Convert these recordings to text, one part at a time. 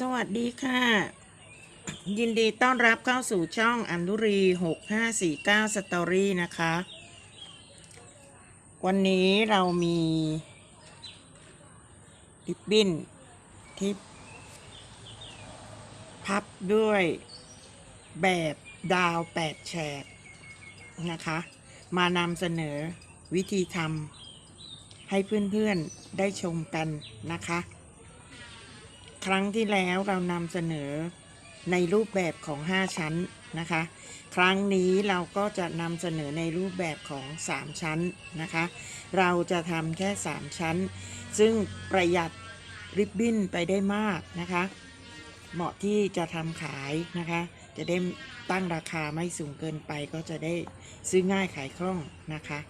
สวัสดีค่ะ ยินดีต้อนรับเข้าสู่ช่องอันดุรี6549สตอรี่นะคะ วันนี้เรามีริบบิ้นที่พับด้วยแบบดาว8แฉกนะคะ มานำเสนอวิธีทำให้เพื่อนๆได้ชมกันนะคะ ครั้งที่แล้วเรานำเสนอในรูปแบบของ 5 ชั้นนะคะ ครั้งนี้เราก็จะนำเสนอในรูปแบบของ 3 ชั้นนะคะ เราจะทำแค่ 3 ชั้น ซึ่งประหยัดริบบิ้นไปได้มากนะคะ เหมาะที่จะทำขายนะคะ จะได้ตั้งราคาไม่สูงเกินไปก็จะได้ซื้อง่ายขายคล่องนะคะ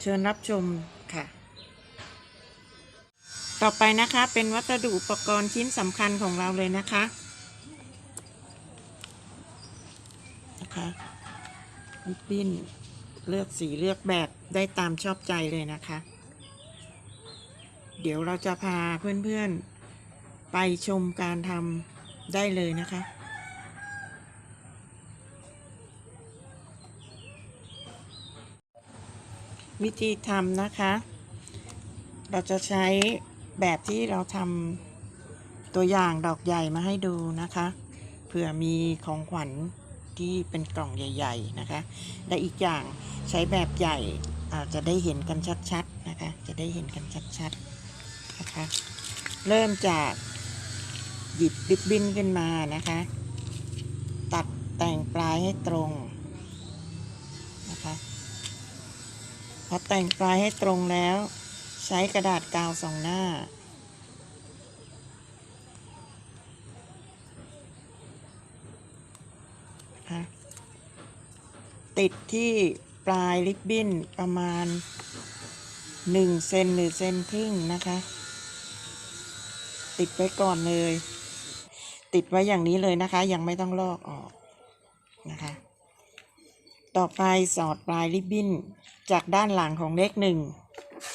เชิญรับชม ต่อไปนะคะเป็นวัสดุอุปกรณ์ชิ้นสำคัญของเราเลยนะคะนะคะริบบิ้นเลือกสีเลือกแบบได้ตามชอบใจเลยนะคะ เดี๋ยวเราจะพาเพื่อนๆ ไปชมการทำได้เลยนะคะวิธีทำนะคะ เราจะใช้ แบบที่เราทำตัวอย่างดอกใหญ่มาให้ดูนะคะ เผื่อมีของขวัญที่เป็นกล่องใหญ่ ๆนะคะ และอีกอย่างใช้แบบใหญ่อาจจะได้เห็นกันชัดๆนะคะ จะได้เห็นกันชัดๆนะคะ เริ่มจากหยิบริบบิ้นขึ้นมานะคะ ตัดแต่งปลายให้ตรงนะคะ พอแต่งปลายให้ตรงแล้ว ใช้กระดาษกาวสองหน้า ติดที่ปลายริบบิ้นประมาณ1เซนหรือเซนครึ่งนะคะ ติดไว้ก่อนเลย ติดไว้อย่างนี้เลยนะคะ ยังไม่ต้องลอกออกนะคะ ต่อไปสอดปลายริบบิ้นจากด้านหลังของเลขหนึ่ง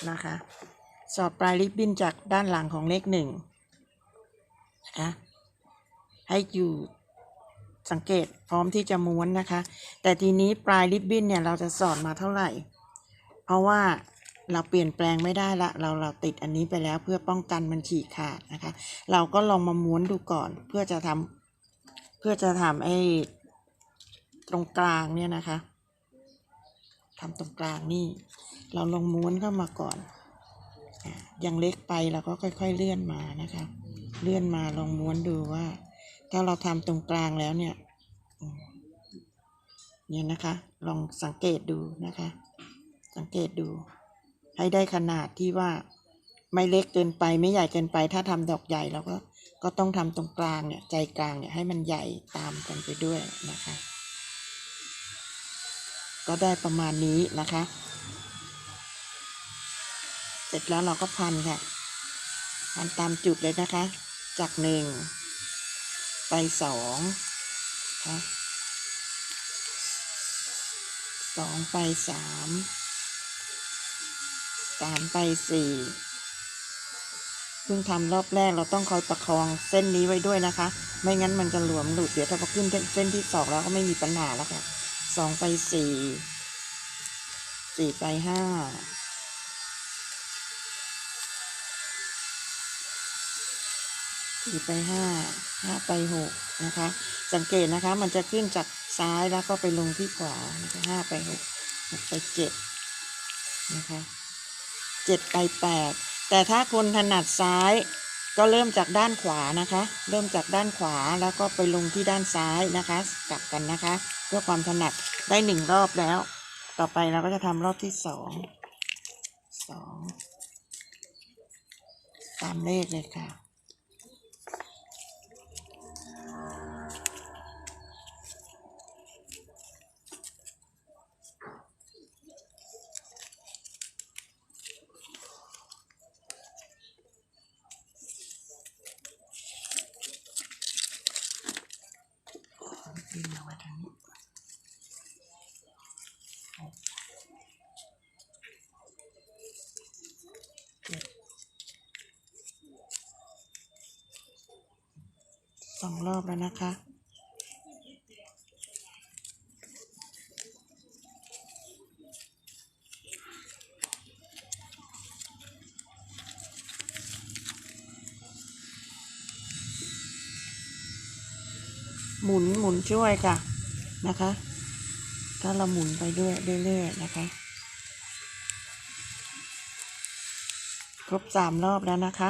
นะคะ สอดปลายริบบิ้นจากด้านหลังของเลขหนึ่งนะคะให้อยู่สังเกตพร้อมที่จะม้วนนะคะ แต่ทีนี้ปลายริบบิ้นเนี่ยเราจะสอดมาเท่าไหร่ เพราะว่าเราเปลี่ยนแปลงไม่ได้ละเราเราติดอันนี้ไปแล้วเพื่อป้องกันมันฉีกขาดนะคะ เราก็ลองมาม้วนดูก่อนเพื่อจะทำเพื่อจะทำไอ้ตรงกลางเนี่ยนะคะทำตรงกลางนี่ เราลองม้วนเข้ามาก่อนอะยังเล็กไปเราก็ค่อย ๆ เลื่อนมานะคะ เลื่อนมาลองม้วนดูว่า ถ้าเราทำตรงกลางแล้วเนี่ยเนี่ยนะคะ ลองสังเกตดูนะคะ สังเกตดู ให้ได้ขนาดที่ว่าไม่เล็กเกินไปไม่ใหญ่เกินไป ถ้าทำดอกใหญ่เราก็ก็ต้องทำตรงกลางเนี่ยใจกลางเนี่ยให้มันใหญ่ตามกันไปด้วยนะคะ ก็ได้ประมาณนี้นะคะ ร็จแล้วเราก็พันค่ะ พันตามจุดเลยนะคะ จากหนึ่งไปสองนะคะสองไปสามสามไปสี่เพิ่งทำรอบแรกเราต้องคอยประคองเส้นนี้ไว้ด้วยนะคะ ไม่งั้นมันจะหลวมหลุดเดี๋ยวถ้าพอขึ้นเส้นที่สองแล้วก็ไม่มีปัญหาแล้วค่ะสองไปสี่สี่ไปห้า สี่ไปห้าห้าไปหกนะคะ สังเกตนะคะมันจะขึ้นจากซ้ายแล้วก็ไปลงที่ขวานะคะห้าไปหกหกไปเจ็ดนะคะเจ็ดไปแปดแต่ถ้าคนถนัดซ้ายก็เริ่มจากด้านขวานะคะ เริ่มจากด้านขวาแล้วก็ไปลงที่ด้านซ้ายนะคะ กลับกันนะคะ เพื่อความถนัดได้หนึ่งรอบแล้ว ต่อไปเราก็จะทำรอบที่สองสองตามเลขเลยค่ะ ขึ้นมาไว้ทางนี้หกเจ็ด องรอบแล้วนะคะ หมุนหมุนช่วยค่ะนะคะ ถ้าเราหมุนไปด้วยเรื่อยๆนะคะ ครบสามรอบแล้วนะคะ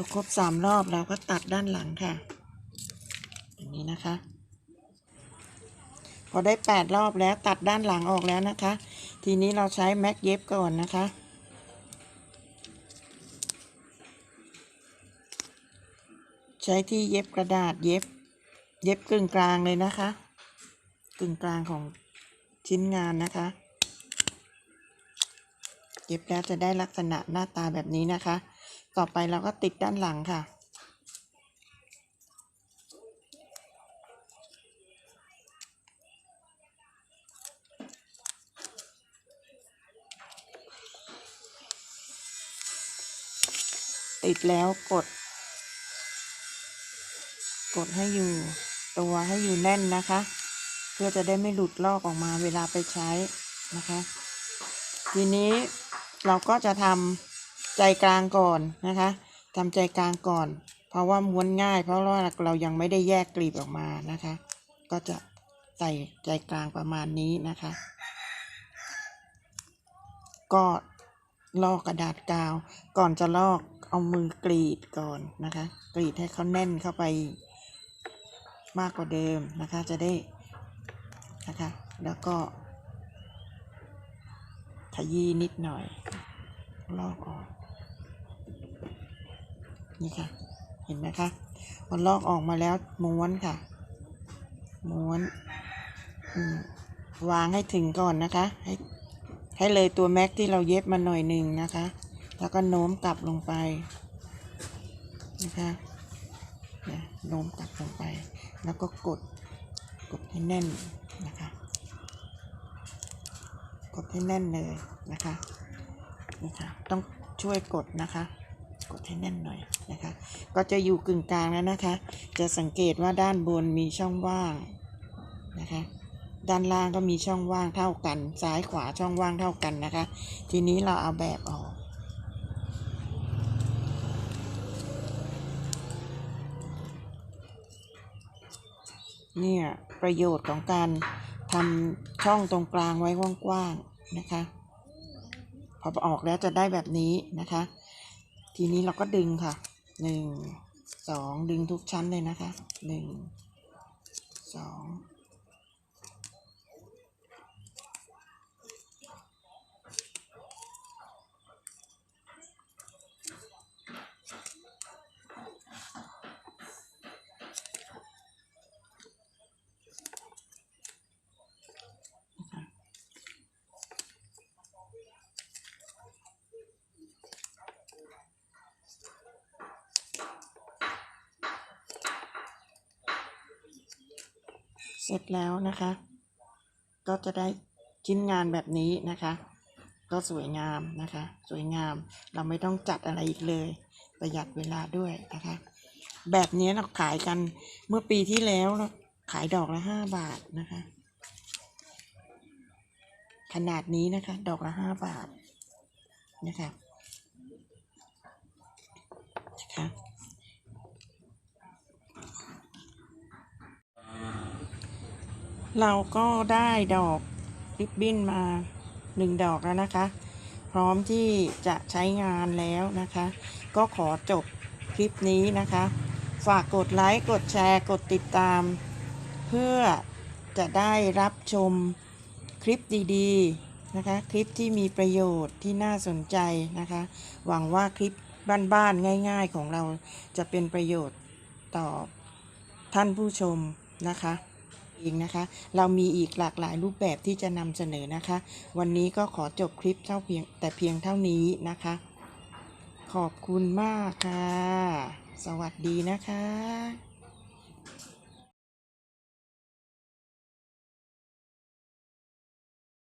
อครบสามรอบเราก็ตัดด้านหลังค่ะอย่างนี้นะคะ พอได้แปดรอบแล้วตัดด้านหลังออกแล้วนะคะ ทีนี้เราใช้แม็กเย็บก่อนนะคะใช้ที่เย็บกระดาษเย็บ เย็บกึ่งกลางเลยนะคะ กึ่งกลางของชิ้นงานนะคะ เย็บแล้วจะได้ลักษณะหน้าตาแบบนี้นะคะ ต่อไปเราก็ติดด้านหลังค่ะ ติดแล้วกด กดให้อยู่ตัวให้อยู่แน่นนะคะ เพื่อจะได้ไม่หลุดลอกออกมาเวลาไปใช้นะคะ ทีนี้เราก็จะทำ ใจกลางก่อนนะคะทำใจกลางก่อน เพราะว่าม้วนง่าย เพราะว่าเรายังไม่ได้แยกกลีบออกมานะคะ ก็จะใส่ใจกลางประมาณนี้นะคะ ก็ลอกกระดาษกาว ก่อนจะลอกเอามือกรีดก่อนนะคะ กรีดให้เขาแน่นเข้าไปมากกว่าเดิมนะคะ จะได้นะคะ แล้วก็ขยี้นิดหน่อย ลอกออก นี่ค่ะ เห็นไหมคะพอลอกออกมาแล้วม้วนค่ะ ม้วนวางให้ถึงก่อนนะคะ ให้ให้เลยตัวแม็กที่เราเย็บมาหน่อยหนึ่งนะคะ แล้วก็โน้มกลับลงไปนะคะเนี่ยโน้มกลับลงไป แล้วก็กดกดให้แน่นนะคะ กดให้แน่นเลยนะคะนี่ค่ะต้องช่วยกดนะคะ กดให้แน่นหน่อยนะคะ ก็จะอยู่กึ่งกลางแล้วนะคะ จะสังเกตว่าด้านบนมีช่องว่างนะคะ ด้านล่างก็มีช่องว่างเท่ากัน ซ้ายขวาช่องว่างเท่ากันนะคะ ทีนี้เราเอาแบบออกเนี่ยประโยชน์ของการทำช่องตรงกลางไว้กว้างๆนะคะ พอออกแล้วจะได้แบบนี้นะคะ ทีนี้เราก็ดึงค่ะหนึ่งสองดึงทุกชั้นเลยนะคะหนึ่งสอง ร็จแล้วนะคะ ก็จะได้ชิ้นงานแบบนี้นะคะ ก็สวยงามนะคะ สวยงามเราไม่ต้องจัดอะไรอีกเลย ประหยัดเวลาด้วยนะคะ แบบนี้เราขายกันเมื่อปีที่แล้วเราขายดอกละห้าบาทนะคะ ขนาดนี้นะคะ ดอกละห้าบาทนะคะนะคะ เราก็ได้ดอกริบบิ้นมาหนึ่งดอกแล้วนะคะ พร้อมที่จะใช้งานแล้วนะคะ ก็ขอจบคลิปนี้นะคะ ฝากกดไลค์ กดแชร์ กดติดตาม เพื่อจะได้รับชมคลิปดีๆนะคะ คลิปที่มีประโยชน์ที่น่าสนใจนะคะ หวังว่าคลิปบ้านๆง่าย ๆ ของเราจะเป็นประโยชน์ต่อท่านผู้ชมนะคะ เองนะคะ เรามีอีกหลากหลายรูปแบบที่จะนำเสนอนะคะ วันนี้ก็ขอจบคลิปเท่าเพียงแต่เพียงเท่านี้นะคะ ขอบคุณมากค่ะ สวัสดีนะคะ